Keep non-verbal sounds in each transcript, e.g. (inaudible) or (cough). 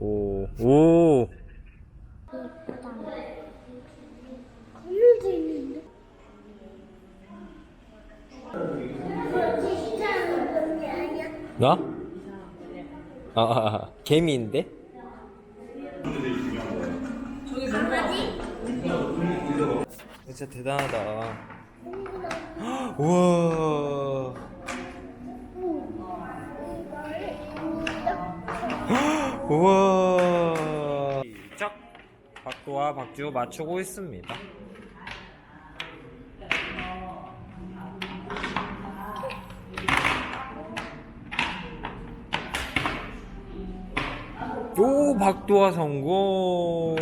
오, 오. 나? 아, 아, 아, 개미인데? 진짜 대단하다. 우와. 우와. 시작. 박도와 박주 맞추고 있습니다. 오, 박도와 성공.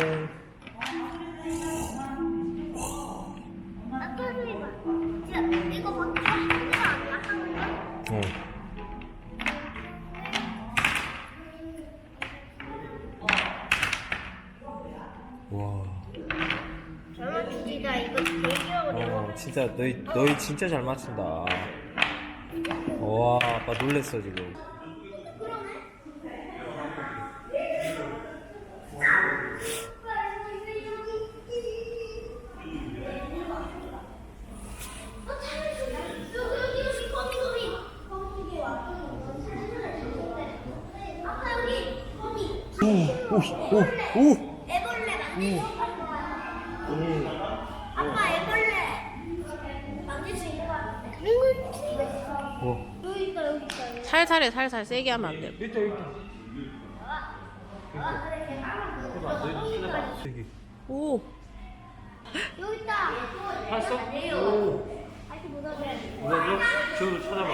이거 하는 거 아니야? 하는 거? 어. 진짜 너희 너희 진짜 잘 맞춘다. 와, 아빠 놀랬어 지금. 거기 오, 오, 오. 애벌레 만들 아빠 애벌레 만들 수 있는 거 같은데. 어. 여기 있다 여기 있다. 살살해 살살 세게 하면 안 돼. 일단 일단. 오. 여기 있다. 봤어? 오. 아직 못. 뭐죠? 지금 찾아봐.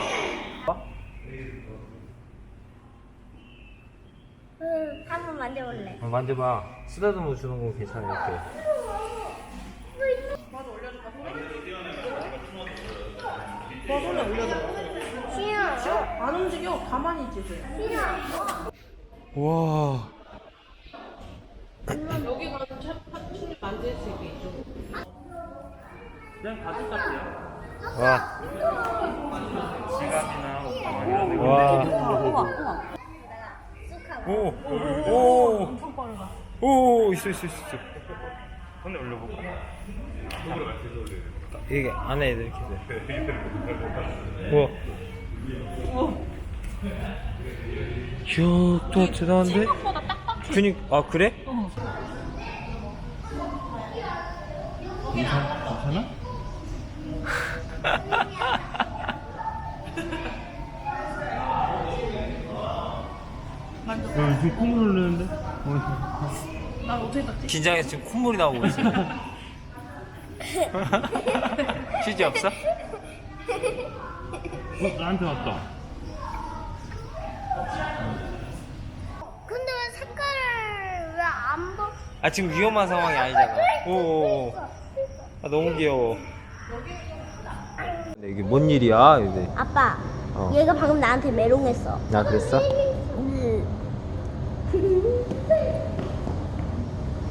응, 한번 만져볼래. 어, 만져봐. 쓰다듬어 주는 건 괜찮아 이렇게. 너 손에 올려줘. 안 움직여. 가만히 있지. 쟤. 와. 여기 가서 차 만질 수 있게 이쪽으로. 와. 우와 와. 우와. 오. 오. 오, 있어 있어 있어. 손에 올려볼까? 이게 안에 이렇게 돼. 우와. 이야, 또 대단한데? 생각보다 딱. 그니, 아 그래? 어. 괜찮아? 야, 지금 콧물 흘리는데? 난 어떻게 땄지? 긴장해서 지금 콧물이 나오고 있어. (laughs) 휴지 없어? 어, 나한테 왔다. 근데 왜 색깔을 왜 안 봐? 아 지금 위험한 상황이 아니잖아. 오. 아 너무 귀여워. 근데 이게 뭔 일이야, 이제? 아빠, 어. 얘가 방금 나한테 메롱했어. 나 그랬어?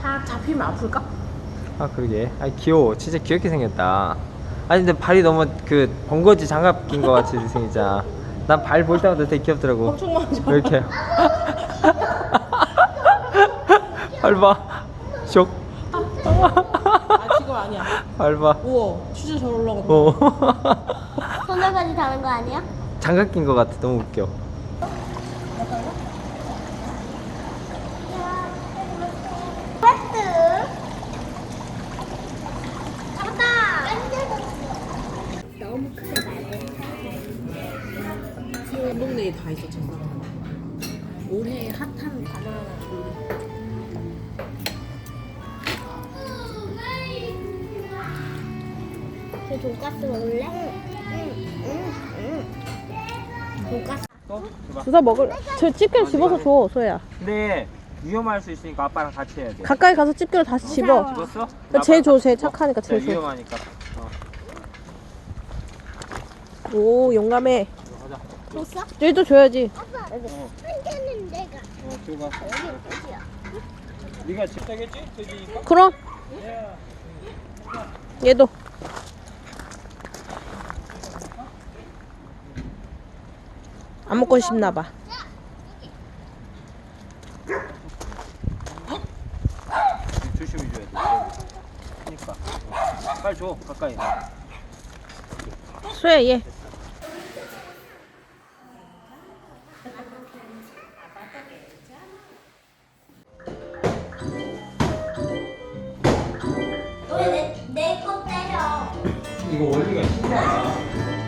다 잡히면 아플까? 아 그러게. 아 귀여워. 진짜 귀엽게 생겼다. 아니 근데 발이 너무 그 번거지 장갑 낀 거 같이 생기잖아. 난발 볼 때마다 되게 귀엽더라고. 엄청 많아. 이렇게. 발 봐. 쇽. 아 지금 아니야. 발 봐. 우와 진짜 잘 올라간다. 어. 손에까지 다는 거 아니야? 장갑 낀 거 같아. 너무 웃겨. 패스. 잡았다. 너무 크게 말해. 온 동네에 다 있어 장갑. 올해 핫한 바나나 졸리. 그 돈가스 먹을래? 응, 응, 응. 돈가스. 또? 줘봐. 주사 먹을. 저 집게를 집어서 줘 소야. 근데 위험할 수 있으니까 아빠랑 같이 해야 돼. 가까이 가서 집게를 다시 집어. 죽었어? 쟤 줘, 쟤 착하니까 쟤쟤 줘. 위험하니까. 어, 오 용감해. 줬어? 얘도 줘야지. 아빠, 어. 한 내가. 어, 들어가. 여기 끝이야. 네가 집사겠지? 돼지니까? 그럼. 예. 얘도. 안 먹고 싶나 봐. 조심히 줘야 돼. 그러니까. 빨리 줘, 가까이. 소야 얘. 이거 원리가 신기하다.